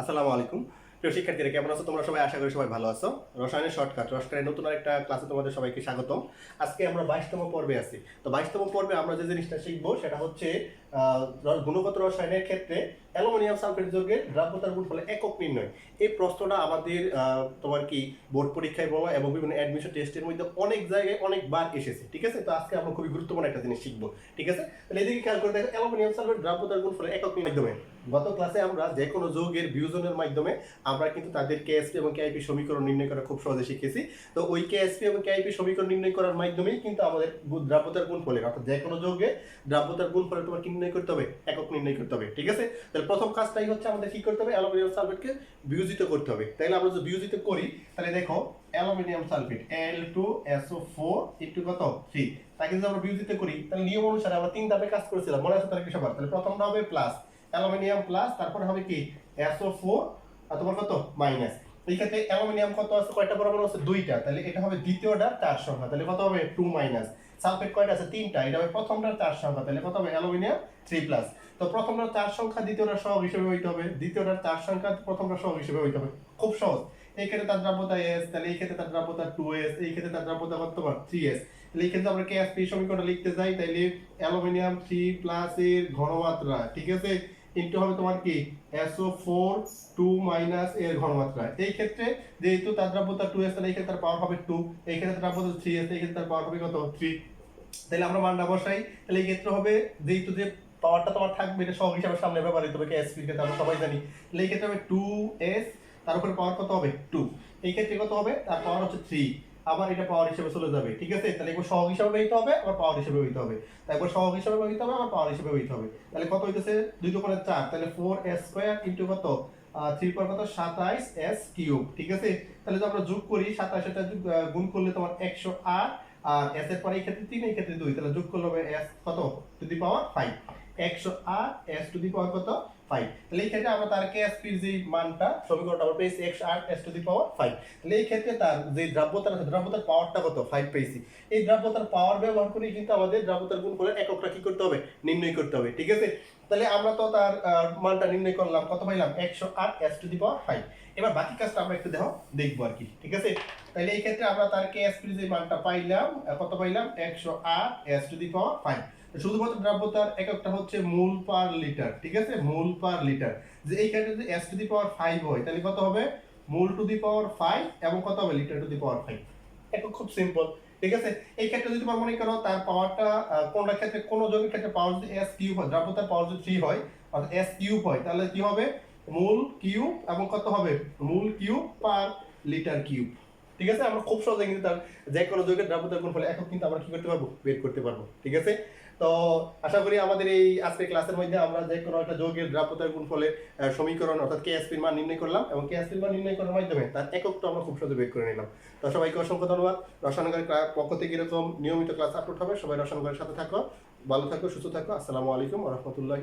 আসসালামু আলাইকুম। প্রিয় শিক্ষার্থীরা, কেমন আছো? তোমরা সবাই আশা করি সবাই ভালো আছো। রসায়নের শর্টকাট রসায়নের নতুন একটা ক্লাসে তোমাদের সবাইকে স্বাগতম। আজকে আমরা বাইশতম পর্বে আছি। তো বাইশতম পর্বে আমরা যে জিনিসটা শিখব, সেটা হচ্ছে গুণগত রসায়নের ক্ষেত্রে অ্যালুমিনিয়াম সালফেট যৌগের দ্রাব্যতার গুণফলে একক নির্ণয়। এই প্রশ্নটা আমাদের তোমার কি বোর্ড পরীক্ষায় বলো এবং বিভিন্ন অ্যাডমিশন টেস্টের মধ্যে অনেক জায়গায় অনেকবার এসেছে, ঠিক আছে? তো আজকে আমরা খুবই গুরুত্বপূর্ণ একটা জিনিস শিখব, ঠিক আছে? তাহলে এদিকে খেয়াল করে দেখো, অ্যালুমিনিয়াম সালফেট দ্রাব্যতার গুণফলে একক নির্ণয়ের মাধ্যমে গত ক্লাসে আমরা যে কোনো যৌগের বিয়োজনের মাধ্যমে আমরা কিন্তু তাদের কেএসপি এবং কেআইপি সমীকরণ নির্ণয় করা খুব সহজে শিখেছি। তো ওই কেএসপি এবং কেআইপি সমীকরণ নির্ণয় করার মাধ্যমেই কিন্তু আমাদের দ্রাব্যতার গুণফলের, অর্থাৎ যে কোনো যৌগে দ্রাব্যতার গুণফলের তোমার কি নির্ণয় করতে হবে? একক নির্ণয় করতে হবে, ঠিক আছে? তাহলে প্রথম কাজটাই হচ্ছে আমাদের কি করতে হবে? অ্যালুমিনিয়াম সালফেটকে বিয়োজিত করতে হবে। তাহলে আমরা যদি বিয়োজিত করি, তাহলে দেখো aluminium sulphate L two SO four into কত? থ্রি তাকে যদি আমরা বিয়োজিত করি, তাহলে নিয়ম অনুসারে আমরা তিন ধাপে কাজ করেছিলাম। মনে আছে তাহলে কি সবার? তাহলে প্রথমটা হবে প্লাস অ্যালুমিনিয়াম প্লাস তারপরে হবে কি? এসও ফোর আর তোমার কত? মাইনাস। এই ক্ষেত্রে অ্যালুমিনিয়াম কত আছে? কয়টা পরমাণু আছে? দুইটা। তাহলে এটা হবে দ্বিতীয়টা চার সংখ্যা। তাহলে কত হবে? টু মাইনাস সালফেট কয়টা আছে? তিনটা। এটা হবে প্রথমটার চার সংখ্যা। তাহলে কত হবে? অ্যালুমিনিয়াম থ্রি প্লাস তো প্রথমটার চার সংখ্যা দ্বিতীয়টার সহগ হিসেবে হইতে হবে। দ্বিতীয়টার চার সংখ্যা প্রথমটার সহগ হিসেবে হইতে হবে। খুব সহজ। এই ক্ষেত্রে তার দ্রাব্যতা এস তাহলে এই ক্ষেত্রে তার দ্রাব্যতা টু এস এই ক্ষেত্রে তার দ্রাব্যতা কত? থ্রি এস তাহলে এই ক্ষেত্রে আমরা কেএসপি সমীকরণটা লিখতে যাই। তাইলে অ্যালুমিনিয়াম থ্রি প্লাস এর ঘনমাত্রা, ঠিক আছে? ইন্টু হবে তোমার কি? এসও ফোর টু মাইনাস এর ঘনমাত্রা। এই ক্ষেত্রে যেহেতু তার দ্রাব্যতা টু এস তাহলে এই ক্ষেত্রে তার পাওয়ার হবে টু এই ক্ষেত্রে তার দ্রাব্যতা থ্রি এস এই ক্ষেত্রে তার পাওয়ার হবে কত? থ্রি তাহলে আমরা মানটা বসাই। তাহলে এই ক্ষেত্রে হবে যেহেতু যে পাওয়ারটা তোমার থাকবে, এটা সহগ হিসাবে সামনে ব্যবহৃত হবে কেএসপি ক্ষেত্রে আমরা সবাই জানি। তাহলে এই ক্ষেত্রে হবে টু এস তার উপরে পাওয়ার কত হবে? টু এই ক্ষেত্রে কত হবে? তার পাওয়ার হচ্ছে থ্রি আবার এটা পাওয়ার হিসেবে চলে যাবে, ঠিক আছে? তাহলে একবার সহগ হিসাবে ব্যবহৃত হবে, আবার পাওয়ার হিসেবে ব্যবহৃত হবে। তারপর সহগ হিসাবে ব্যবহৃত হবে, আবার পাওয়ার হিসেবে ব্যবহৃত হবে। তাহলে কত হইতেছে? দুই দোকানে চার, তাহলে ফোর এস স্কোয়ার ইন্টু কত? থ্রি পর কত? সাতাইশ এস কিউব ঠিক আছে? তাহলে যদি আমরা যোগ করি, সাতাইশ এটা গুণ করলে তোমার একশো আট, আর এস এর পরে এই ক্ষেত্রে তিন, এই ক্ষেত্রে দুই, তাহলে যোগ করলে হবে এস কত? টু দি পাওয়ার ফাইভ একশো আট এস টু দি পাওয়ার কত? ফাইভ তাহলে এই ক্ষেত্রে আমরা তার কে কেএসপির যে মানটা সমীকরণটা আমরা পেয়েছি একশো আট S to the power five তাহলে এই ক্ষেত্রে তার যে দ্রাব্যতার আছে, দ্রাব্যতার পাওয়ারটা কত? ফাইভ পেয়েছি। এই দ্রাব্যতার পাওয়ার ব্যবহার করে কিন্তু আমাদের দ্রাব্যতার গুণ করে এককটা কি করতে হবে? নির্ণয় করতে হবে, ঠিক আছে? তাহলে আমরা তো তার মানটা নির্ণয় করলাম, কত পাইলাম? একশো আট S to the power five এবার বাকি কাজটা আমরা একটু দেখো, দেখব আর কি, ঠিক আছে? তাহলে এই ক্ষেত্রে আমরা তার কে কেএসপির যে মানটা পাইলাম কত পাইলাম? একশো আট S to the power five শুধুমাত্র দ্রাব্যতার এককটা হচ্ছে মোল পার লিটার, ঠিক আছে? Mole per litre. যে এই ক্ষেত্রে যদি S to the power five হয়, তাহলে কত হবে? Mole to the power five এবং কত হবে? Litre to the power five একক খুব সিম্পল ঠিক আছে? এই ক্ষেত্রে যদি তোমার মনে করো, তার পাওয়ারটা কোনটা ক্ষেত্রে, কোন যোগের ক্ষেত্রে পাওয়ার যদি এস কিউব হয়, দ্রাব্যতার পাওয়ার যদি থ্রি হয়, অর্থাৎ এস কিউব হয়, তাহলে কি হবে? মূল কিউব এবং কত হবে? মূল কিউব পার লিটার কিউব ঠিক আছে? আমরা খুব সহজে কিন্তু তার যে কোনো যৌগের দ্রাব্যতার গুণ ফলে একক কিন্তু আমরা কি করতে পারব? বের করতে পারব। ঠিক আছে? তো আশা করি আমাদের এই আজকের ক্লাসের মধ্যে আমরা যে কোনো একটা যৌগের দ্রাব্যতার গুণ ফলে সমীকরণ অর্থাৎ কেএসপির মান নির্ণয় করলাম এবং কেএসপির মান নির্ণয় করার মাধ্যমে তার এককটা আমরা খুব সহজে বের করে নিলাম। তো সবাইকে অসংখ্য ধন্যবাদ। রসায়নগরের পক্ষ থেকে এরকম নিয়মিত ক্লাস আপলোড হবে। সবাই রসায়নগরের সাথে থাকো, ভালো থাকো, সুস্থ থাকো। আসসালামু আলাইকুম রহমতুল্লাহ।